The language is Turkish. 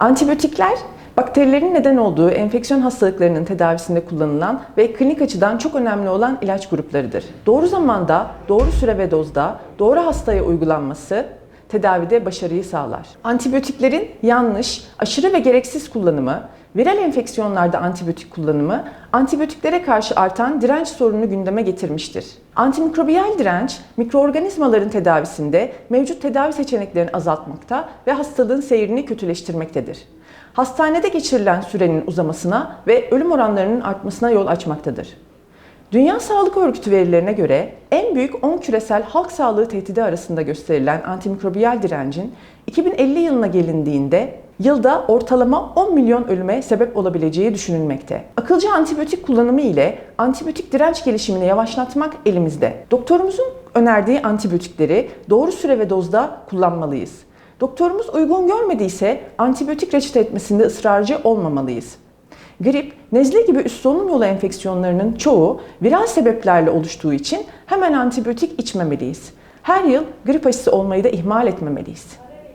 Antibiyotikler bakterilerin neden olduğu enfeksiyon hastalıklarının tedavisinde kullanılan ve klinik açıdan çok önemli olan ilaç gruplarıdır. Doğru zamanda, doğru süre ve dozda, doğru hastaya uygulanması tedavide başarıyı sağlar. Antibiyotiklerin yanlış, aşırı ve gereksiz kullanımı, viral enfeksiyonlarda antibiyotik kullanımı, antibiyotiklere karşı artan direnç sorununu gündeme getirmiştir. Antimikrobiyal direnç, mikroorganizmaların tedavisinde mevcut tedavi seçeneklerini azaltmakta ve hastalığın seyrini kötüleştirmektedir. Hastanede geçirilen sürenin uzamasına ve ölüm oranlarının artmasına yol açmaktadır. Dünya Sağlık Örgütü verilerine göre en büyük 10 küresel halk sağlığı tehdidi arasında gösterilen antimikrobiyal direncin 2050 yılına gelindiğinde yılda ortalama 10 milyon ölüme sebep olabileceği düşünülmekte. Akılcı antibiyotik kullanımı ile antibiyotik direnç gelişimini yavaşlatmak elimizde. Doktorumuzun önerdiği antibiyotikleri doğru süre ve dozda kullanmalıyız. Doktorumuz uygun görmediyse antibiyotik reçete etmesinde ısrarcı olmamalıyız. Grip, nezle gibi üst solunum yolu enfeksiyonlarının çoğu viral sebeplerle oluştuğu için hemen antibiyotik içmemeliyiz. Her yıl grip aşısı olmayı da ihmal etmemeliyiz.